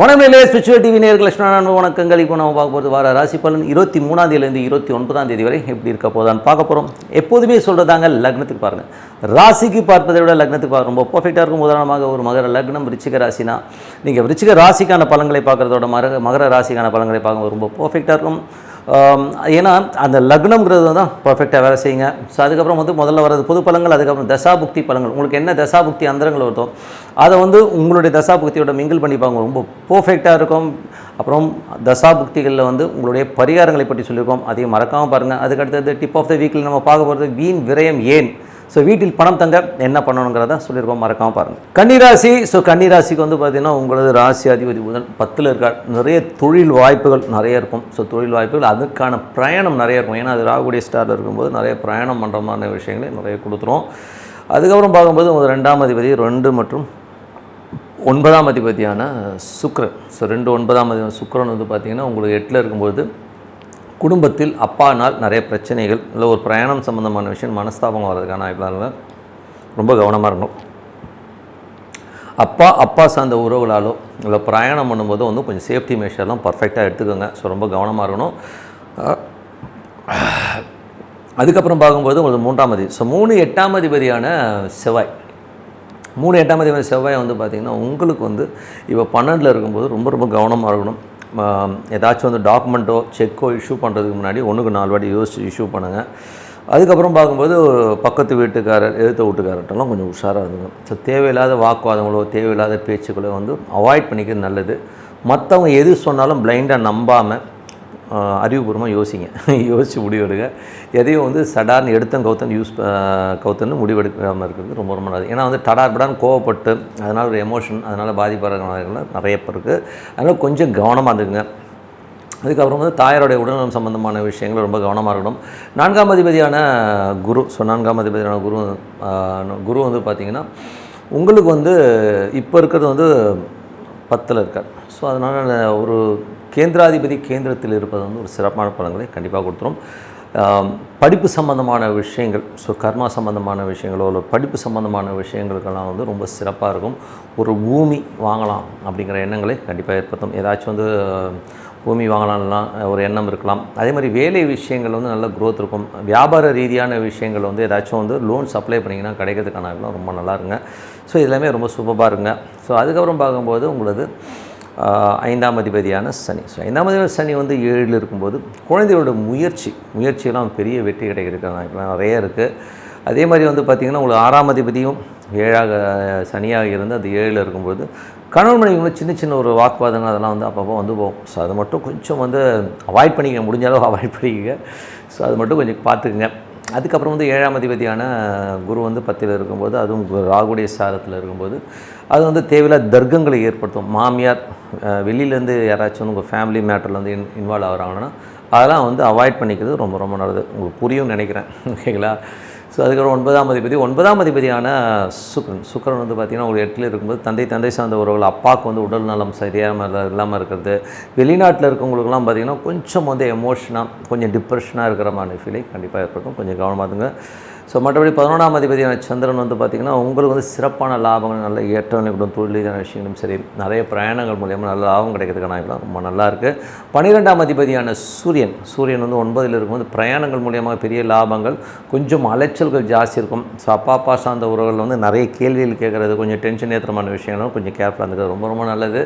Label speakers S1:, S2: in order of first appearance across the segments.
S1: வணக்கம் spiritual TV நேர்கள் லட்சுமணன் வணக்கங்கள். இப்போ நம்ம பார்க்க போகிறது வார ராசி பலன் இருபத்தி மூணாம் தேதியிலேருந்து இருபத்தி ஒன்பதாம் தேதி வரை எப்படி இருக்க போதான்னு பார்க்க போகிறோம் எப்போதுமே சொல்கிறதாங்க லக்னத்துக்கு பாருங்கள் ராசிக்கு பார்ப்பதை விட லக்னத்துக்கு பார்க்க ரொம்ப பர்ஃபெக்டாக இருக்கும். உதாரணமாக ஒரு மகர லக்னம் ரிச்சிக ராசினா நீங்கள் ரிச்சிக ராசிக்கான பலன்களை பார்க்குறதோட மகர மகர ராசிக்கான பலன்களை பார்க்கும்போது ரொம்ப பர்ஃபெக்டாக இருக்கும். ஏன்னா அந்த லக்னம்ங்கிறது தான் பர்ஃபெக்டாக வேலை செய்யுங்க. ஸோ அதுக்கப்புறம் வந்து முதல்ல வரது பொது பழங்கள் அதுக்கப்புறம் தசாபுக்தி பழங்கள். உங்களுக்கு என்ன தசாபுக்தி அந்தரங்கள் வருதோ அதை வந்து உங்களுடைய தசாபுக்தியோட மிங்கிள் பண்ணிப்பாங்க ரொம்ப பர்ஃபெக்டாக இருக்கும். அப்புறம் தசாபுக்திகளில் வந்து உங்களுடைய பரிகாரங்களை பற்றி சொல்லியிருக்கோம். அதையும் மறக்காமல் பாருங்கள் அதுக்கடுத்தது டிப் ஆஃப் த வீக்கில் நம்ம பார்க்க போகிறது வீண் விரயம் ஏன்? ஸோ வீட்டில் பணம் தங்க என்ன பண்ணணுங்கிறத சொல்லியிருக்கோம் மறக்காமல் பாருங்கள் கன்னிராசி ஸோ கன்னிராசிக்கு வந்து பார்த்தீங்கன்னா உங்களது ராசி அதிபதி புதன் பத்தில் இருக்கார். நிறைய தொழில் வாய்ப்புகள் நிறைய இருக்கும். ஸோ தொழில் வாய்ப்புகள் அதுக்கான பிரயாணம் நிறைய இருக்கும். ஏன்னா அது ராகுடைய ஸ்டாரில் இருக்கும்போது நிறைய பிரயாணம் பண்ணுற மாதிரி விஷயங்களை நிறைய கொடுத்துரும். அதுக்கப்புறம் பார்க்கும்போது உங்கள் ரெண்டாம் அதிபதி ரெண்டு மற்றும் ஒன்பதாம் அதிபதியான சுக்ரன் ஸோ ரெண்டு ஒன்பதாம் அதிபதி சுக்ரன் வந்து பார்த்திங்கன்னா உங்களுக்கு எட்டில் இருக்கும்போது குடும்பத்தில் அப்பானால் நிறைய பிரச்சனைகள் இல்லை ஒரு பிரயாணம் சம்மந்தமான விஷயம் மனஸ்தாபம் வர்றதுக்கான வாய்ப்புனால ரொம்ப கவனமாக இருக்கணும். அப்பா அப்பா சார்ந்த உறவுகளாலோ இல்லை பிரயாணம் பண்ணும்போது வந்து கொஞ்சம் சேஃப்டி மெஷர்லாம் பர்ஃபெக்டாக எடுத்துக்கோங்க. ஸோ ரொம்ப கவனமாக இருக்கணும். அதுக்கப்புறம் பார்க்கும்போது உங்களுக்கு மூன்றாம் அதிபதி ஸோ மூணு எட்டாம் அதிபதியான செவ்வாய். மூணு எட்டாம் அதிபதி செவ்வாய் வந்து பார்த்திங்கன்னா உங்களுக்கு வந்து இப்போ பன்னெண்டில் இருக்கும்போது ரொம்ப ரொம்ப கவனமாக இருக்கணும். ஏதாச்சும் வந்து டாக்குமெண்ட்டோ செக்கோ இஷ்யூ பண்ணுறதுக்கு முன்னாடி ஒன்றுக்கு நாலு வாட்டி யோசிச்சு இஷ்யூ பண்ணுங்கள் அதுக்கப்புறம் பார்க்கும்போது பக்கத்து வீட்டுக்காரர் எழுத்த வீட்டுக்காரர்கிட்டலாம் கொஞ்சம் உஷாராக இருந்துங்க ஸோ தேவையில்லாத வாக்குவாதங்களோ தேவையில்லாத பேச்சுக்களோ வந்து அவாய்ட் பண்ணிக்கிறது நல்லது. மற்றவங்க எது சொன்னாலும் பிளைண்டாக நம்பாமல் அறிவுபூர்வமாக யோசிங்க. யோசித்து முடிவெடுங்க. எதையும் வந்து சடார்னு எடுத்தன் கவுத்தன் யூஸ் கவுத்தன்னு முடிவெடுக்காமல் இருக்கிறது ரொம்ப ரொம்ப நல்லது. ஏன்னா வந்து டடார் படான்னு கோவப்பட்டு அதனால் ஒரு எமோஷன் அதனால் பாதிப்படுறவங்க நிறைய பேர் இருக்குது அதனால் கொஞ்சம் கவனமாக இருந்துக்குங்க. அதுக்கப்புறம் வந்து தாயாருடைய உடல்நலம் சம்பந்தமான விஷயங்கள் ரொம்ப கவனமாக இருக்கணும். நான்காம் அதிபதியான குரு ஸோ நான்காம் அதிபதியான குரு குரு வந்து பார்த்திங்கன்னா உங்களுக்கு வந்து இப்போ இருக்கிறது வந்து பத்தில் இருக்கார். ஸோ அதனால் ஒரு கேந்திராதிபதி கேந்திரத்தில் இருப்பது வந்து ஒரு சிறப்பான பலன்களை கண்டிப்பாக கொடுத்துரும். படிப்பு சம்பந்தமான விஷயங்கள் ஸோ கர்மா சம்பந்தமான விஷயங்களோ இல்லை படிப்பு சம்பந்தமான விஷயங்களுக்கெல்லாம் வந்து ரொம்ப சிறப்பாக இருக்கும். ஒரு பூமி வாங்கலாம் அப்படிங்கிற எண்ணங்களை கண்டிப்பாக ஏற்படுத்தும். ஏதாச்சும் வந்து பூமி வாங்கலாம்லாம் ஒரு எண்ணம் இருக்கலாம். அதே மாதிரி வேலை விஷயங்கள் வந்து நல்ல க்ரோத் இருக்கும். வியாபார ரீதியான விஷயங்கள் வந்து ஏதாச்சும் வந்து லோன்ஸ் அப்ளை பண்ணிங்கன்னா கிடைக்கிறதுக்கான ரொம்ப நல்லா இருங்க ஸோ இதெல்லாமே ரொம்ப சூப்பராக இருங்க ஸோ அதுக்கப்புறம் பார்க்கும்போது உங்களது ஐந்தாம் அதிபதியான சனி. ஸோ ஐந்தாம் அதிபதி சனி வந்து ஏழில் இருக்கும்போது குழந்தையோட முயற்சி முயற்சியெல்லாம் பெரிய வெற்றி கிடைக்கிறதுக்கான நிறைய இருக்குது அதே மாதிரி வந்து பார்த்திங்கன்னா உங்களுக்கு ஆறாம் அதிபதியும் ஏழாக சனியாக இருந்து அது ஏழில் இருக்கும்போது கணவன் மனைவி சின்ன சின்ன ஒரு வாக்குவாதங்கள் அதெல்லாம் வந்து அப்பப்போ வந்து போகும். ஸோ அது மட்டும் கொஞ்சம் வந்து அவாய்ட் பண்ணிக்க முடிஞ்ச அளவு அவாய்ட் பண்ணிக்கங்க. ஸோ அது மட்டும் கொஞ்சம் பார்த்துக்குங்க. அதுக்கப்புறம் வந்து ஏழாம் அதிபதியான குரு வந்து பத்தில் இருக்கும்போது அதுவும் ராகுடைய சாரத்தில் இருக்கும்போது அது வந்து தேவையில்லாத தர்க்கங்களை ஏற்படுத்தும். மாமியார் வெளியிலேருந்து யாராச்சும் உங்கள் ஃபேமிலி மேட்டரில் வந்து இன் இன்வால்வ் ஆகிறாங்கன்னா அதெல்லாம் வந்து அவாய்ட் பண்ணிக்கிறது ரொம்ப ரொம்ப நல்லது. உங்களுக்கு புரியும்னு நினைக்கிறேன். ஓகேங்களா? ஸோ அதுக்கப்புறம் ஒன்பதாம் அதிபதி. ஒன்பதாம் அதிபதியான சுக்ரன். சுக்ரன் வந்து பார்த்திங்கன்னா ஒரு எட்டில் இருக்கும்போது தந்தை தந்தை சார்ந்த உறவுகள் அப்பாவுக்கு வந்து உடல் நலம் சரியாக இல்லாமல் இருக்கிறது. வெளிநாட்டில் இருக்கவங்களுக்குலாம் பார்த்திங்கன்னா கொஞ்சம் வந்து எமோஷனாக கொஞ்சம் டிப்ரெஷனாக இருக்கிற மாதிரி ஃபீலிங் கண்டிப்பாக ஏற்படும். கொஞ்சம் கவனமாக இருங்க ஸோ மற்றபடி பதினொன்றாம் அதிபதியான சந்திரன் வந்து பார்த்திங்கன்னா உங்களுக்கு வந்து சிறப்பான லாபங்கள் நல்ல ஏற்றம் இருக்கட்டும் தொழில் ரீதியான விஷயங்களும் சரி நிறைய பிரயாணங்கள் மூலியமாக நல்ல லாபம் கிடைக்கிறதுக்கான வாய்ப்புலாம் ரொம்ப நல்லாயிருக்கு பன்னிரெண்டாம் அதிபதியான சூரியன் சூரியன் வந்து ஒன்பதில் இருக்கும்போது பிரயாணங்கள் மூலியமாக பெரிய லாபங்கள் கொஞ்சம் அலைச்சல்கள் ஜாஸ்தி இருக்கும். ஸோ அப்பா அப்பா சார்ந்த உறவுகள் வந்து நிறைய கேள்விகள் கேட்குறது கொஞ்சம் டென்ஷன் ஏற்றமான விஷயங்களும் கொஞ்சம் கேர்ஃபுல்லாக இருந்துக்கிறது ரொம்ப ரொம்ப நல்லது.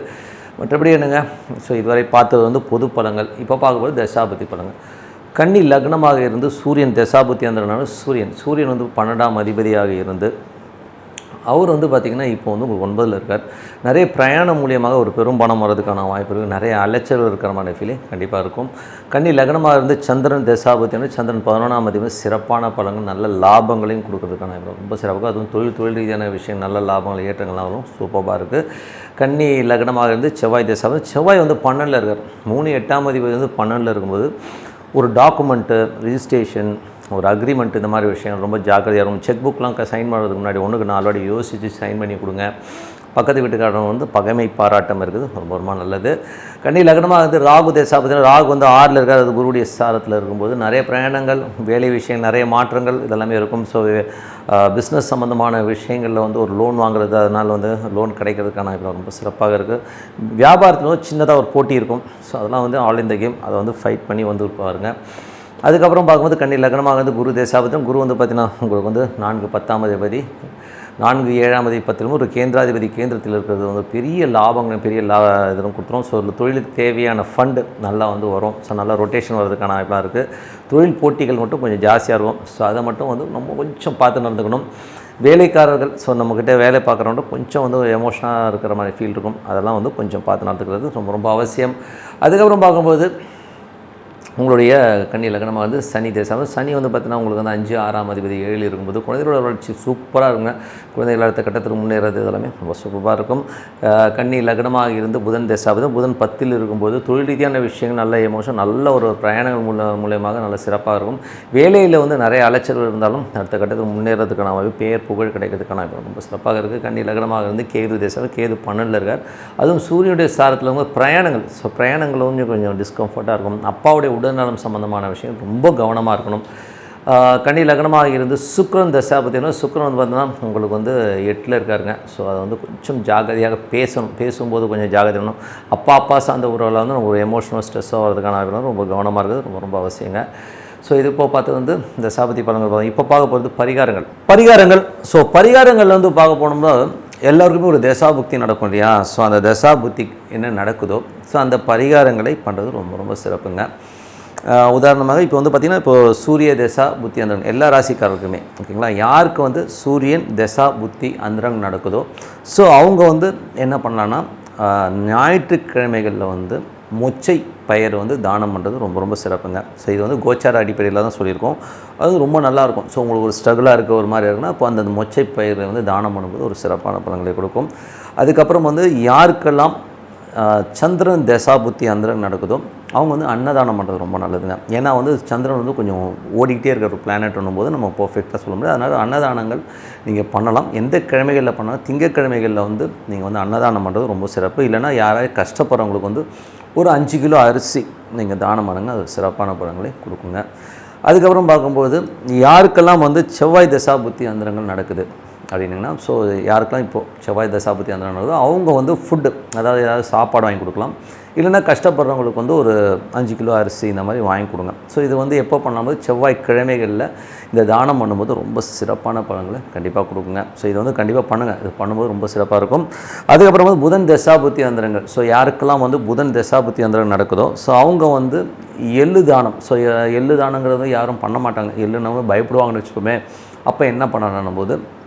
S1: மற்றபடி என்னங்க? ஸோ இதுவரை பார்த்தது வந்து பொது பழங்கள் இப்போ பார்க்கும்போது தசாபதி பழங்கள் கன்னி லக்னமாக இருந்து சூரியன் தசாபுத்தி அந்தனால சூரியன். சூரியன் வந்து பன்னெண்டாம் அதிபதியாக இருந்து அவர் வந்து பார்த்திங்கன்னா இப்போ வந்து உங்களுக்கு ஒன்பதில் இருக்கார். நிறைய பிரயாணம் மூலியமாக ஒரு பெரும் பணம் வர்றதுக்கான வாய்ப்பு இருக்குது நிறைய அலைச்சல் இருக்கிற மாதிரி ஃபீலிங் கண்டிப்பாக இருக்கும். கன்னி லக்னமாக இருந்து சந்திரன் தசாபத்தியான சந்திரன் பதினொன்றாம் அதிபதி சிறப்பான பலங்கள் நல்ல லாபங்களையும் கொடுக்கறதுக்கான வாய்ப்பு ரொம்ப சிறப்பாக அதுவும் தொழில் தொழில் ரீதியான விஷயம் நல்ல லாபங்கள் ஏற்றங்கள்லாம் வரும். சூப்பராக இருக்குது கன்னி லக்னமாக இருந்து செவ்வாய் தசாபதி செவ்வாய் வந்து பன்னெண்டில் இருக்கார். மூணு எட்டாம் அதிபதி வந்து பன்னெண்டில் இருக்கும்போது ஒரு டாக்குமெண்ட்டு ரிஜிஸ்ட்ரேஷன் ஒரு அக்ரிமெண்ட் இந்த மாதிரி விஷயம் ரொம்ப ஜாக்கிரதையாக இருக்கும். செக் புக்லாம் சைன் பண்ணுறதுக்கு முன்னாடி ஒன்றுக்கு நாலு வாடி யோசித்து சைன் பண்ணி கொடுங்க. பக்கத்து வீட்டுக்காரன் வந்து பகைமை பாராட்டம் இருக்குது. ரொம்ப ரொம்ப நல்லது. கண்ணி லக்னமாக வந்து ராகு தேசா ராகு வந்து ஆறில் இருக்காது அது குருவுடைய சாரத்தில் இருக்கும்போது நிறைய பிரயாணங்கள் வேலை விஷயம் நிறைய மாற்றங்கள் இதெல்லாமே இருக்கும். ஸோ பிஸ்னஸ் சம்மந்தமான விஷயங்களில் வந்து ஒரு லோன் வாங்குறது அதனால் வந்து லோன் கிடைக்கிறதுக்கான இப்போ ரொம்ப சிறப்பாக இருக்குது வியாபாரத்தில் வந்து சின்னதாக ஒரு போட்டி இருக்கும். ஸோ அதெல்லாம் வந்து ஆல் இந்த கேம். அதை வந்து ஃபைட் பண்ணி வந்து பாருங்க. அதுக்கப்புறம் பார்க்கும்போது கண்ணி லக்னமாக வந்து குரு தேசாபத்தம் குரு வந்து பார்த்தீங்கன்னா உங்களுக்கு வந்து நான்கு பத்தாம் அதிபதி நான்கு ஏழாம் அதிபத்திலும் ஒரு கேந்திராதிபதி கேந்திரத்தில் இருக்கிறது வந்து பெரிய லாபங்கள் பெரிய லா இதெல்லாம் கொடுத்துரும். ஸோ தொழிலுக்கு தேவையான ஃபண்டு நல்லா வந்து வரும். ஸோ நல்லா ரொட்டேஷன் வர்றதுக்கான வாய்ப்பாக இருக்குது தொழில் போட்டிகள் மட்டும் கொஞ்சம் ஜாஸ்தியாக இருக்கும். ஸோ அதை மட்டும் வந்து நம்ம கொஞ்சம் பார்த்து நடந்துக்கணும். வேலைக்காரர்கள் ஸோ நம்மக்கிட்ட வேலை பார்க்குறவங்க கொஞ்சம் வந்து எமோஷனாக இருக்கிற மாதிரி ஃபீல் இருக்கும். அதெல்லாம் வந்து கொஞ்சம் பார்த்து நடந்துக்கிறது ரொம்ப ரொம்ப அவசியம். அதுக்கப்புறம் பார்க்கும்போது உங்களுடைய கன்னி லக்னமாக வந்து சனி தேசம் சனி வந்து பார்த்தீங்கன்னா உங்களுக்கு வந்து அஞ்சு ஆறாம் அதிபதி ஏழு இருக்கும்போது குழந்தைகளோட வளர்ச்சி சூப்பராக இருக்குங்க. குழந்தைகள் அடுத்த கட்டத்துக்கு முன்னேறது இதெல்லாமே ரொம்ப சூப்பராக இருக்கும். கன்னி லக்னமாக இருந்து புதன் தேசாவது புதன் பத்தில் இருக்கும்போது தொழில் ரீதியான விஷயங்கள் நல்ல எமோஷன் நல்ல ஒரு பிரயாணங்கள் மூல மூலியமாக நல்ல சிறப்பாக இருக்கும். வேலையில் வந்து நிறைய அலைச்சல்கள் இருந்தாலும் அடுத்த கட்டத்துக்கு முன்னேறதுக்கான வாய்ப்பு பேர் புகழ் கிடைக்கிறதுக்கான ரொம்ப சிறப்பாக இருக்குது கன்னி லக்னமாக இருந்து கேது தேசம் கேது பன்னெண்டில் இருக்கார். அதுவும் சூரியனுடைய சாரத்தில் வந்து பிரயாணங்கள். ஸோ பிரயாணங்கள் வந்து கொஞ்சம் டிஸ்கம்ஃபர்ட்டாக இருக்கும். அப்பாவுடைய உடல்நலம் சம்மந்தமான விஷயம் ரொம்ப கவனமாக இருக்கணும். கனி லக்னமாக இருந்து சுக்ரன் தசா பார்த்தீங்கன்னா சுக்ரன் வந்து பார்த்தீங்கன்னா உங்களுக்கு வந்து எட்டில் இருக்காருங்க. ஸோ அதை வந்து கொஞ்சம் ஜாகிரதையாக பேசணும். பேசும்போது கொஞ்சம் ஜாகிரதை அப்பா அப்பா சார்ந்த உறவில் வந்து நம்ம ஒரு எமோஷனல் ஸ்ட்ரெஸ்ஸாக வரதுக்கான ரொம்ப கவனமாக இருக்குது. ரொம்ப ரொம்ப அவசியங்க. ஸோ இது இப்போ பார்த்து வந்து இந்த சாபத்தி பலன்கள் பார்த்தோம் இப்போ பார்க்க போகிறது பரிகாரங்கள். பரிகாரங்கள். ஸோ பரிகாரங்கள் வந்து பார்க்க போனோம்னா எல்லாருக்குமே ஒரு தசாபுக்தி நடக்கும் இல்லையா? ஸோ அந்த தசாபுக்தி என்ன நடக்குதோ ஸோ அந்த பரிகாரங்களை பண்ணுறது ரொம்ப ரொம்ப சிறப்புங்க. உதாரணமாக இப்போ வந்து பார்த்திங்கன்னா இப்போ சூரிய தசா புத்தி அந்தரன் எல்லா ராசிக்காரருக்குமே ஓகேங்களா? யாருக்கு வந்து சூரியன் தசா புத்தி அந்தரங் நடக்குதோ ஸோ அவங்க வந்து என்ன பண்ணலான்னா ஞாயிற்றுக்கிழமைகளில் வந்து மொச்சை பயிர் வந்து தானம் பண்ணுறது ரொம்ப ரொம்ப சிறப்புங்க. ஸோ இது வந்து கோச்சார அடிப்படையில் தான் சொல்லியிருக்கோம். அது ரொம்ப நல்லாயிருக்கும் ஸோ உங்களுக்கு ஒரு ஸ்ட்ரகிளாக இருக்க ஒரு மாதிரி இருக்குன்னா அப்போ அந்த மொச்சை பயிரை வந்து தானம் பண்ணும்போது ஒரு சிறப்பான பலன்களை கொடுக்கும். அதுக்கப்புறம் வந்து யாருக்கெல்லாம் சந்திரன் தசாபுத்தி அந்தரன் நடக்குதோ அவங்க வந்து அன்னதானம் பண்ணுறது ரொம்ப நல்லதுங்க. ஏன்னா வந்து சந்திரன் வந்து கொஞ்சம் ஓடிக்கிட்டே இருக்கிற ஒரு பிளானட் போது நம்ம பர்ஃபெக்டாக சொல்ல முடியாது. அதனால் அன்னதானங்கள் நீங்கள் பண்ணலாம். எந்த கிழமைகளில் பண்ணாலும் திங்கக்கிழமைகளில் வந்து நீங்கள் வந்து அன்னதானம் பண்ணுறது ரொம்ப சிறப்பு. இல்லைன்னா யாராவது கஷ்டப்படுறவங்களுக்கு வந்து ஒரு அஞ்சு கிலோ அரிசி நீங்கள் தானம் பண்ணுங்க. அது சிறப்பான பலன்களை கொடுக்குங்க. அதுக்கப்புறம் பார்க்கும்போது யாருக்கெல்லாம் வந்து செவ்வாய் தசாபுத்தி அந்தரங்கள் நடக்குது? அப்படின்னீங்கன்னா ஸோ யாருக்கெல்லாம் இப்போது செவ்வாய் தசாபதி அந்த நடக்குதோ அவங்க வந்து ஃபுட்டு அதாவது ஏதாவது சாப்பாடு வாங்கி கொடுக்கலாம். இல்லைன்னா கஷ்டப்படுறவங்களுக்கு வந்து ஒரு அஞ்சு கிலோ அரிசி இந்த மாதிரி வாங்கி கொடுங்க. ஸோ இது வந்து எப்போ பண்ணும்போது செவ்வாய் கிழமைகளில் இந்த தானம் பண்ணும்போது ரொம்ப சிறப்பான பழங்களை கண்டிப்பாக கொடுக்குங்க. ஸோ இது வந்து கண்டிப்பாக பண்ணுங்கள் இது பண்ணும்போது ரொம்ப சிறப்பாக இருக்கும். அதுக்கப்புறம் வந்து புதன் தசாபுத்தி அந்தரங்கள் ஸோ யாருக்கெல்லாம் வந்து புதன் தசாபுத்தி அந்தரங்கள் நடக்குதோ ஸோ அவங்க வந்து எள்ளு தானம். ஸோ எள்ளு தானங்கிறது யாரும் பண்ண மாட்டாங்க. எள்ளுனவங்க பயப்படுவாங்கன்னு வச்சுக்கோமே. அப்போ என்ன பண்ணணும் போது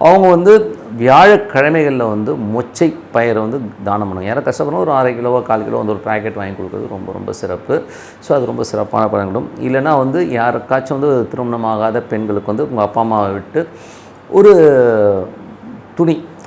S1: அவங்க வந்து வியாழக்கிழமைகளில் வந்து மொச்சை பயிரை வந்து தானம் பண்ணுவாங்க. யாரும் கஷ்டப்படணும் ஒரு அரை கிலோவோ கால் கிலோ வந்து ஒரு பேக்கெட் வாங்கி கொடுக்குறது ரொம்ப ரொம்ப சிறப்பு. ஸோ அது ரொம்ப சிறப்பான பழங்களும் இல்லைன்னா வந்து யாருக்காச்சும் வந்து திருமணமாகாத பெண்களுக்கு வந்து உங்கள் அப்பா அம்மாவை விட்டு ஒரு துணி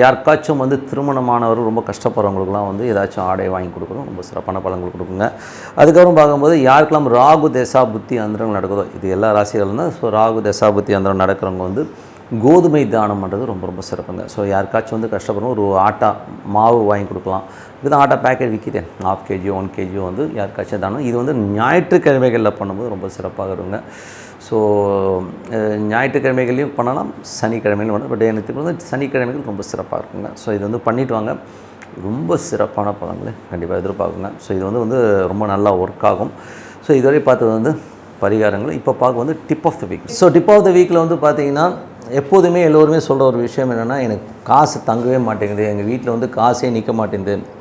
S1: யாருக்காச்சும் வந்து திருமணமானவர் ரொம்ப கஷ்டப்படுறவங்களுக்குலாம் வந்து ஏதாச்சும் ஆடை வாங்கி கொடுக்குறோம் ரொம்ப சிறப்பான பலன்கள் கொடுக்குங்க. அதுக்கப்புறம் பார்க்கும்போது யாருக்கெல்லாம் ராகு தசா புத்தி அந்தரங்கள் நடக்குதோ இது எல்லா ராசிகளும் தான். ஸோ ராகு தசா புத்தி அந்தரம் நடக்கிறவங்க வந்து கோதுமை தானம் பண்ணுறது ரொம்ப ரொம்ப சிறப்புங்க. ஸோ யாருக்காச்சும் வந்து கஷ்டப்படுறோம் ஒரு ஆட்டா மாவு வாங்கி கொடுக்கலாம். இதுதான் ஆட்டா பேக்கெட் விற்கிது ஹாஃப் கேஜியோ ஒன் கேஜியோ வந்து யாருக்காச்சும் தானும் இது வந்து ஞாயிற்றுக்கிழமைகளில் பண்ணும்போது ரொம்ப சிறப்பாக இருக்குங்க. ஸோ அஹ், ஞாயிற்றுக்கிழமைகளையும் பண்ணலாம் சனிக்கிழமையிலும் பண்ணலாம் பட் எனக்கு வந்து சனிக்கிழமைகள் ரொம்ப சிறப்பாக இருக்குங்க. ஸோ இது வந்து பண்ணிட்டு வாங்க. ரொம்ப சிறப்பான பழங்களை கண்டிப்பாக எதிர்பார்க்குங்க. ஸோ இது வந்து வந்து ரொம்ப நல்லா ஒர்க் ஆகும். ஸோ இதுவரை பார்த்தது வந்து பரிகாரங்கள் இப்போ பார்க்க வந்து tip of the week so tip of the வீக்கில் வந்து பார்த்தீங்கன்னா எப்போதுமே எல்லோருமே சொல்கிற ஒரு விஷயம் என்னென்னா எனக்கு காசு தங்கவே மாட்டேங்குது. எங்கள் வீட்டில் வந்து காசே நிற்க மாட்டேங்குது.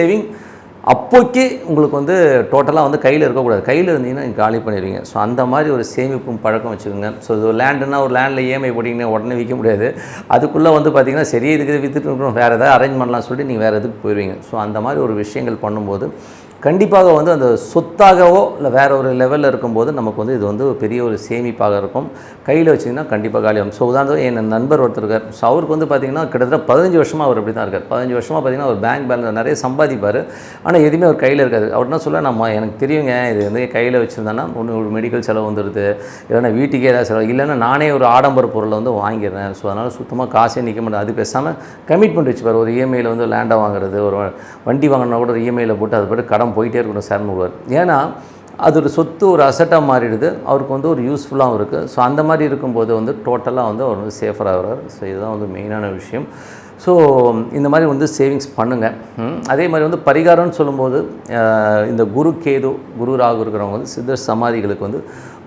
S1: saving அப்போக்கே உங்களுக்கு வந்து டோட்டலாக வந்து கையில் இருக்கக்கூடாது. கையில் இருந்தீங்கன்னா நீங்கள் காலி பண்ணிடுவீங்க. ஸோ அந்த மாதிரி ஒரு சேமிப்பும் பழக்கம் வச்சுக்கோங்க. ஸோ இது லேண்டுனா ஒரு லேண்டில் இஎம்ஐ போட்டிங்கன்னா உடனே விற்க முடியாது. அதுக்குள்ளே வந்து பார்த்தீங்கன்னா சரி இதுக்கு விற்றுட்டு இருக்கணும் வேறு ஏதாவது அரேஞ்ச் பண்ணலாம் சொல்லிட்டு நீங்கள் வேறு எதுக்கு போயிடுவீங்க ஸோ அந்த மாதிரி ஒரு விஷயங்கள் பண்ணும்போது கண்டிப்பாக வந்து அந்த சொத்தாகவோ இல்லை வேற ஒரு லெவலில் இருக்கும்போது நமக்கு வந்து இது வந்து ஒரு பெரிய ஒரு சேமிப்பாக இருக்கும். கையில் வச்சிங்கன்னா கண்டிப்பாக காலியாகும் ஸோ உதாரணத்துக்கு என் நண்பர் ஒருத்தர் இருக்கார். ஸோ அவருக்கு வந்து பார்த்தீங்கன்னா கிட்டத்தட்ட பதினஞ்சு வருஷமாக அவர் அப்படி தான் இருக்கார். பதினஞ்சு வருஷமாக பார்த்தீங்கன்னா அவர் பேங்க் பேலன்ஸ் நிறைய சம்பாதிப்பார். ஆனால் எதுவுமே அவர் கையில் இருக்காது. அவர் என்ன சொல்ல நம்ம எனக்கு தெரியுங்க. இது வந்து கையில் வச்சுருந்தேன்னா ஒன்று ஒரு மெடிக்கல் செலவு வந்துடுது. இல்லைன்னா வீட்டுக்கே ஏதாவது செலவு. இல்லைன்னா நானே ஒரு ஆடம்பர பொருளை வந்து வாங்கிடுறேன். ஸோ அதனால் சுத்தமாக காசே நிற்க மாட்டேன் அது பேசாமல் கமிட்மெண்ட் வச்சுப்பார் ஒரு இஎம்ஐயில் வந்து லேண்டை வாங்குறது ஒரு வண்டி வாங்கினா கூட ஒரு இஎம்ஐயில் போட்டு அது பாட்டு கடன் போயிட்டே இருக்கணும். சார்னு விடுவார் ஏன்னா அது ஒரு சொத்து ஒரு அசட்டாக மாறிடுது. அவருக்கு வந்து ஒரு யூஸ்ஃபுல்லாகவும் இருக்குது ஸோ அந்த மாதிரி இருக்கும்போது வந்து டோட்டலாக வந்து அவர் வந்து சேஃபராகிறார் ஸோ இதுதான் வந்து மெயினான விஷயம். ஸோ இந்த மாதிரி வந்து சேவிங்ஸ் பண்ணுங்கள் அதே மாதிரி வந்து பரிகாரம்னு சொல்லும்போது இந்த குரு கேது குரு ராகு இருக்கிறவங்க வந்து சித்தர் சமாதிகளுக்கு வந்து